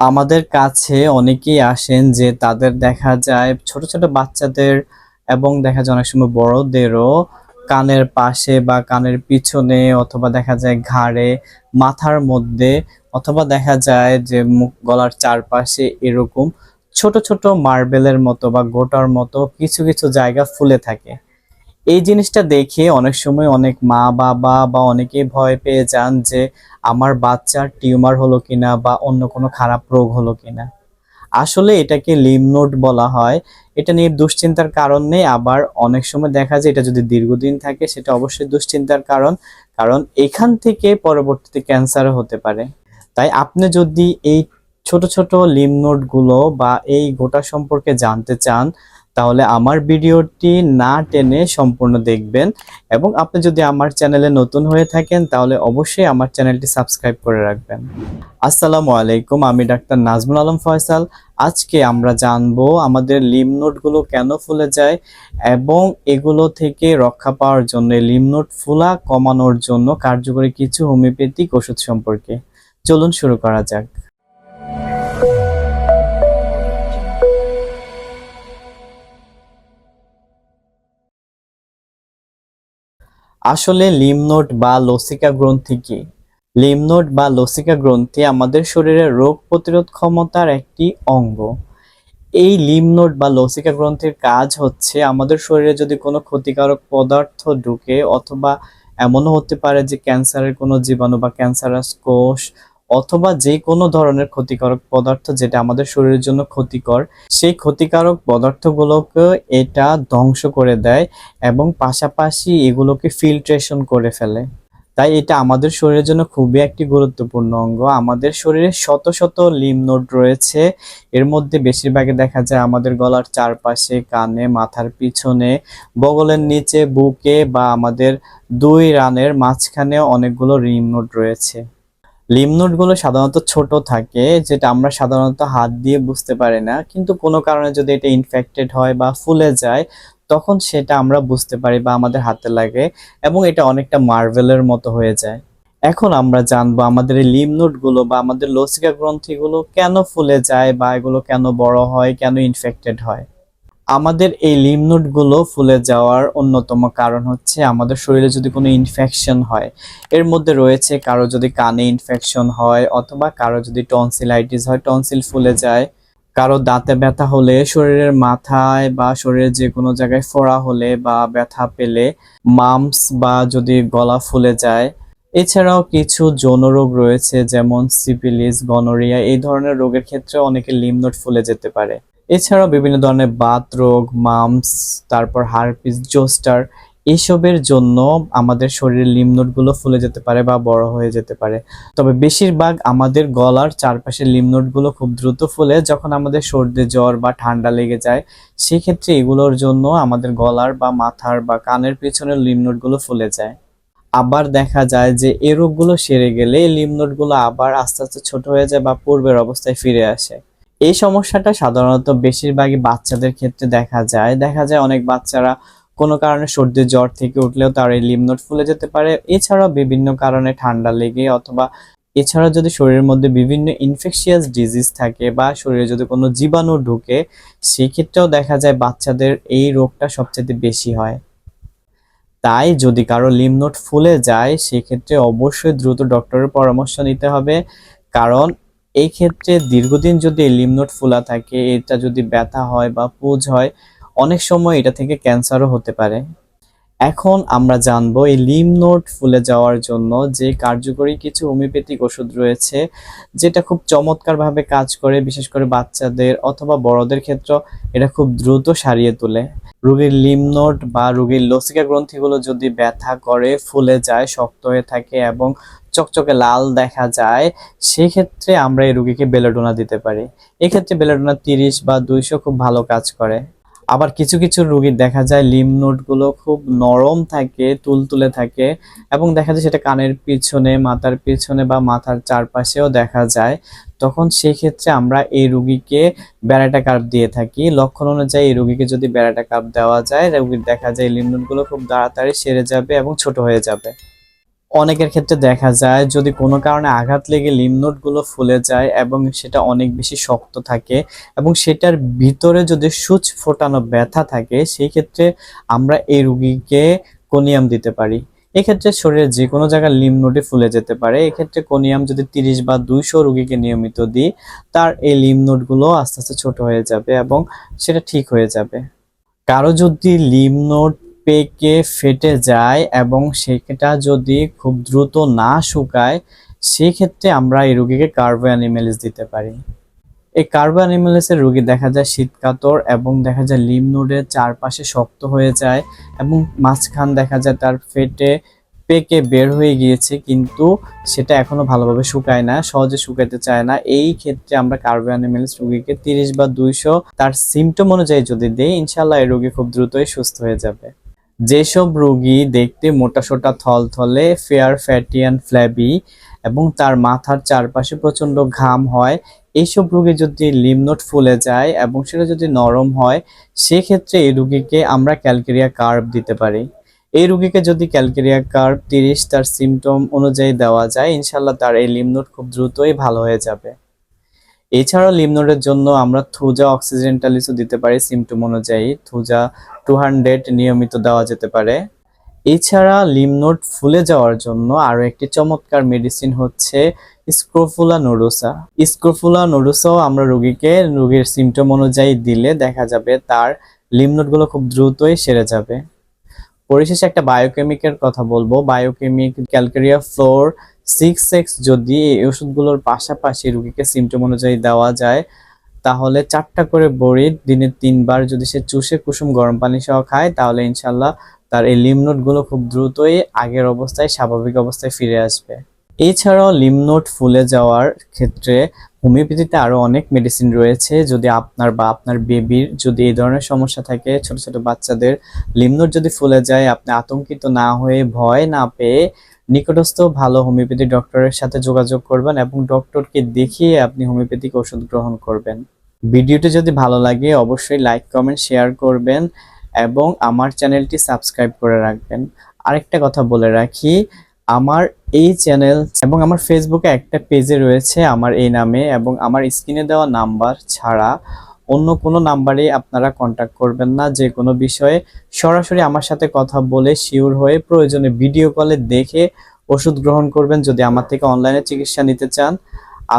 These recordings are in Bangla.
আমাদের কাছে অনেকেই আসেন যে তাদের দেখা যায় ছোট ছোট বাচ্চাদের এবং দেখা যায় অনেক সময় বড়দেরও কানের পাশে বা কানের পিছনে অথবা দেখা যায় ঘাড়ে, মাথার মধ্যে অথবা দেখা যায় যে মুখ গলার চারপাশে এরকম ছোট ছোট মার্বেলের মতো বা গোটার মতো কিছু কিছু জায়গা ফুলে থাকে। এই জিনিসটা দেখে অনেক সময় অনেক মা বাবা বা অনেকেই ভয় পেয়ে যান যে আমার বাচ্চার টিউমার হলো কিনা বা অন্য কোনো খারাপ রোগ হলো কিনা। আসলে এটাকে লিম নোড বলা হয়। এটা নিয়ে দুশ্চিন্তার কারণ নেই। আবার অনেক সময় দেখা যায় এটা যদি দীর্ঘদিন থাকে, সেটা অবশ্যই দুশ্চিন্তার কারণ। কারণ এখান থেকে পরবর্তীতে ক্যান্সারও হতে পারে। তাই আপনি যদি এই ছোট ছোট লিম নোডগুলো বা এই গোটা সম্পর্কে জানতে চান তাহলে আমার ভিডিওটি না টেনে সম্পূর্ণ দেখবেন এবং আপনি যদি আমার চ্যানেলে নতুন হয়ে থাকেন, তাহলে অবশ্যই আমার চ্যানেলটি সাবস্ক্রাইব করে রাখবেন। আসসালামু আলাইকুম, আমি ডাক্তার নাজমুল আলম ফয়সাল। আজকে আমরা জানব আমাদের লিম নোটগুলো কেন ফুলে যায় এবং এগুলো থেকে রক্ষা পাওয়ার জন্য, লিম নোট ফুলা কমানোর জন্য কার্যকরী কিছু হোমিওপ্যাথিক ওষুধ সম্পর্কে। চলুন শুরু করা যাক। আসলে লিমনোট বা লসিকা গ্রন্থি কি? লিমনোট বা লসিকা গ্রন্থি আমাদের শরীরের রোগ প্রতিরোধ ক্ষমতার একটি অঙ্গ। এই লিমনোট বা লসিকা গ্রন্থির কাজ হচ্ছে আমাদের শরীরে যদি কোনো ক্ষতিকারক পদার্থ ঢুকে অথবা এমনও হতে পারে যে ক্যান্সারের কোনো জীবাণু বা ক্যান্সারাস কোষ অথবা যে কোনো ধরনের ক্ষতিকারক পদার্থ যেটা আমাদের শরীরের জন্য ক্ষতিকর, সেই ক্ষতিকারক পদার্থগুলোকে এটা ধ্বংস করে দেয় এবং পাশাপাশি এগুলোকে ফিল্ট্রেশন করে ফেলে। তাই এটা আমাদের শরীরের জন্য খুবই একটি গুরুত্বপূর্ণ অঙ্গ। আমাদের শরীরে শত শত লিম নোড রয়েছে। এর মধ্যে বেশিরভাগে দেখা যায় আমাদের গলার চারপাশে, কানে, মাথার পিছনে, বগলের নিচে, বুকে বা আমাদের দুই রানের মাঝখানে অনেকগুলো লিম নোড রয়েছে। লিম নোটগুলো সাধারণত ছোট থাকে, যেটা আমরা সাধারণত হাত দিয়ে বুঝতে পারি না। কিন্তু কোনো কারণে যদি এটা ইনফেক্টেড হয় বা ফুলে যায়, তখন সেটা আমরা বুঝতে পারি বা আমাদের হাতে লাগে এবং এটা অনেকটা মার্বেলের মতো হয়ে যায়। এখন আমরা জানব আমাদের এই লিম নোটগুলো বা আমাদের লসিকা গ্রন্থিগুলো কেন ফুলে যায় বা এগুলো কেন বড় হয়, কেন ইনফেক্টেড হয়। আমাদের এই লিমনোডগুলো ফুলে যাওয়ার অন্যতম কারণ হচ্ছে আমাদের শরীরে যদি কোনো ইনফেকশন হয়, এর মধ্যে রয়েছে কারও যদি কানে ইনফেকশন হয় অথবা কারও যদি টনসিলাইটিস হয় টনসিল ফুলে যায়। কারও দাঁতে ব্যথা হলে শরীরের মাথায় বা শরীরের যে কোনো জায়গায় ফোড়া হলে বা ব্যথা পেলে মামস বা যদি গলা ফুলে যায়। এছাড়াও কিছু যৌন রোগ রয়েছে যেমন সিপিলিস গনোরিয়া, এই ধরনের রোগের ক্ষেত্রে অনেকে লিমনোড ফুলে যেতে পারে। এছাড়াও বিভিন্ন ধরনের বাত রোগ, মামস, তারপর হারপিস, জোস্টার, এসবের জন্য আমাদের শরীরের লিমনোটগুলো ফুলে যেতে পারে বা বড় হয়ে যেতে পারে। তবে বেশিরভাগ আমাদের গলার চারপাশে লিমনোটগুলো খুব দ্রুত ফুলে যখন আমাদের সর্দি, জ্বর বা ঠান্ডা লেগে যায়। সেক্ষেত্রে এগুলোর জন্য আমাদের গলার বা মাথার বা কানের পেছনের লিমনোটগুলো ফুলে যায়। আবার দেখা যায় যে এই রোগগুলো সেরে গেলে লিমনোটগুলো আবার আস্তে আস্তে ছোট হয়ে যায় বা পূর্বের অবস্থায় ফিরে আসে। এই সমস্যাটা সাধারণত বেশিরভাগই বাচ্চাদের ক্ষেত্রে দেখা যায়। দেখা যায় অনেক বাচ্চারা কোনো কারণে সর্দি, জ্বর থেকে উঠলেও তার এই লিমনোট ফুলে যেতে পারে। এছাড়াও বিভিন্ন কারণে ঠান্ডা লেগে অথবা এছাড়া যদি শরীরের মধ্যে বিভিন্ন ইনফেকশিয়াস ডিজিজ থাকে বা শরীরে যদি কোনো জীবাণু ঢুকে, সেক্ষেত্রেও দেখা যায় বাচ্চাদের এই রোগটা সবচেয়ে বেশি হয়। তাই যদি কারও লিমনোট ফুলে যায়, সেক্ষেত্রে অবশ্যই দ্রুত ডক্টরের পরামর্শ নিতে হবে। কারণ এই ক্ষেত্রে দীর্ঘদিন যদি লিমনোট ফোলা থাকে, এটা যদি ব্যথা হয় বা পুজ হয়, অনেক সময় এটা থেকে ক্যান্সারও হতে পারে। এখন আমরা জানব এই লিম নোট ফুলে যাওয়ার জন্য যে কার্যকরী কিছু হোমিওপ্যাথিক ওষুধ রয়েছে, যেটা খুব চমৎকারভাবে কাজ করে, বিশেষ করে বাচ্চাদের অথবা বড়দের ক্ষেত্রে, এটা খুব দ্রুত সারিয়ে তোলে। রোগীর লিম নোট বা রোগীর লসিকা গ্রন্থিগুলো যদি ব্যথা করে, ফুলে যায়, শক্ত হয়ে থাকে এবং চকচকে লাল দেখা যায়, সেক্ষেত্রে আমরা এই রোগীকে বেলোডোনা দিতে পারি। এক্ষেত্রে বেলোডোনা তিরিশ বা দুইশো খুব ভালো কাজ করে। আবার কিছু কিছু রোগীর দেখা যায় লিম নোটগুলো খুব নরম থাকে, তুলতুলে থাকে এবং দেখা যায় সেটা কানের পিছনে, মাথার পিছনে বা মাথার চারপাশেও দেখা যায়। তখন সেই ক্ষেত্রে আমরা এই রুগীকে ব্যারাটা কাপ দিয়ে থাকি। লক্ষণ অনুযায়ী এই রুগীকে যদি ব্যারাটা কাপ দেওয়া যায়, রুগীর দেখা যায় লিম নোটগুলো খুব তাড়াতাড়ি সেরে যাবে এবং ছোট হয়ে যাবে। অনেকের ক্ষেত্রে দেখা যায় যদি কোনো কারণে আঘাত লেগে লিমনোটগুলো ফুলে যায় এবং সেটা অনেক বেশি শক্ত থাকে এবং সেটার ভিতরে যদি সূচ ফোটানো ব্যথা থাকে, সেই ক্ষেত্রে আমরা এই রুগীকে কোনিয়াম দিতে পারি। এক্ষেত্রে শরীরের যে কোনো জায়গায় লিমনোটে ফুলে যেতে পারে। এক্ষেত্রে কোনিয়াম যদি তিরিশ বা দুইশো রুগীকে নিয়মিত দিই, তার এই লিমনোটগুলো আস্তে আস্তে ছোট হয়ে যাবে এবং সেটা ঠিক হয়ে যাবে। কারও যদি লিমনোট পেকে ফেটে যায় এবং সেটা যদি খুব দ্রুত না শুকায়, সেক্ষেত্রে আমরা এই রোগীকে কার্বো অ্যানিমেলিস দিতে পারি। এই কার্বো অ্যানিমেলিসের রোগী দেখা যায় শীতকাতর এবং দেখা যায় লিম নোডের চারপাশে শক্ত হয়ে যায় এবং মাঝখান দেখা যায় তার ফেটে পেকে বের হয়ে গিয়েছে কিন্তু সেটা এখনও ভালোভাবে শুকায় না, সহজে শুকাইতে চায় না। এই ক্ষেত্রে আমরা কার্বো অ্যানিমেলিস রোগীকে তিরিশ বা দুইশো তার সিমটম অনুযায়ী যদি দেই ইনশাল্লাহ এই রোগী খুব দ্রুতই সুস্থ হয়ে যাবে। যেসব রোগী দেখতে মোটাসোটা থলথলে ফেয়ার ফ্যাটি অ্যান্ড ফ্ল্যাবি এবং তার মাথার চারপাশে প্রচণ্ড ঘাম হয় এইসব রোগী যদি লিমনোট ফুলে যায় এবং সেটা যদি নরম হয়, সেক্ষেত্রে এই রুগীকে আমরা ক্যালকেরিয়া কার্ভ দিতে পারি। এই রুগীকে যদি ক্যালকেরিয়া কার্ভ তিরিশ তার সিমটম অনুযায়ী দেওয়া যায় ইনশাল্লাহ তার এই লিমনোট খুব দ্রুতই ভালো হয়ে যাবে। এছাড়াও লিমনোডের জন্য আমরা থুজা অক্সিজেন্টালিসও দিতে পারি সিমটম অনুযায়ী থুজা টু হান্ড্রেড নিয়মিত দেওয়া যেতে পারে। এছাড়া লিমনোড ফুলে যাওয়ার জন্য আরও একটি চমৎকার মেডিসিন হচ্ছে স্ক্রোফুলা নোডোসা। স্ক্রোফুলা নোডোসাও আমরা রোগীকে রোগীর সিমটম অনুযায়ী দিলে দেখা যাবে তার লিমনোডগুলো খুব দ্রুতই সেরে যাবে। পরিশেষে একটা বায়োকেমিকের কথা বলব। Biochemic calcarea fluor six X যদি এই ওষুধগুলোর পাশাপাশি রুগীকে সিমটম অনুযায়ী দেওয়া যায়, তাহলে চারটা করে বড়ি দিনে তিনবার যদি সে চুষে কুসুম গরম পানি সহ খায়, তাহলে ইনশাল্লাহ তার এই লিমনোটগুলো খুব দ্রুতই আগের অবস্থায়, স্বাভাবিক অবস্থায় ফিরে আসবে। এছাড়াও লিমনোট ফুলে যাওয়ার ক্ষেত্রে হোমিওপ্যাথিতে আরও অনেক মেডিসিন রয়েছে। যদি আপনার বা আপনার বেবির যদি এই ধরনের সমস্যা থাকে, ছোট ছোট বাচ্চাদের লিমনোট যদি ফুলে যায়, আপনি আতঙ্কিত না হয়ে ভয় না পেয়ে নিকটস্থ ভালো হোমিওপ্যাথি ডক্টরের সাথে যোগাযোগ করবেন এবং ডক্টরকে দেখিয়ে আপনি হোমিওপ্যাথিক ওষুধ গ্রহণ করবেন। ভিডিওটি যদি ভালো লাগে, অবশ্যই লাইক, কমেন্ট, শেয়ার করবেন এবং আমার চ্যানেলটি সাবস্ক্রাইব করে রাখবেন। আরেকটা কথা বলে রাখি, আমার এই চ্যানেল এবং আমার ফেসবুকে একটা পেজে রয়েছে আমার এই নামে এবং আমার স্ক্রিনে দেওয়া নাম্বার ছাড়া অন্য কোনো নাম্বারে আপনারা কন্ট্যাক্ট করবেন না, যে কোনো বিষয়ে। সরাসরি আমার সাথে কথা বলে শিওর হয়ে প্রয়োজনে ভিডিও কলে দেখে ওষুধ গ্রহণ করবেন যদি আমার থেকে অনলাইনে চিকিৎসা নিতে চান।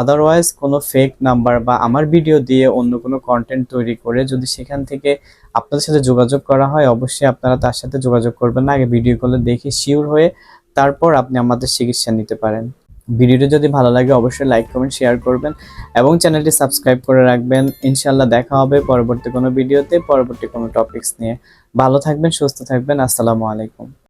আদারওয়াইজ কোনো ফেক নাম্বার বা আমার ভিডিও দিয়ে অন্য কোনো কন্টেন্ট তৈরি করে যদি সেখান থেকে আপনাদের সাথে যোগাযোগ করা হয়, অবশ্যই আপনারা তার সাথে যোগাযোগ করবেন না। আগে ভিডিও কলে দেখে শিওর হয়ে তারপর আপনি আমাদের চিকিৎসা নিতে পারেন। ভিডিওটি যদি ভালো লাগে, অবশ্যই লাইক কমেন্ট শেয়ার করবেন এবং চ্যানেলটি সাবস্ক্রাইব করে রাখবেন। ইনশাল্লাহ দেখা হবে পরবর্তী কোনো ভিডিওতে, পরবর্তী কোনো টপিকস নিয়ে। ভালো থাকবেন, সুস্থ থাকবেন। আসসালামু আলাইকুম।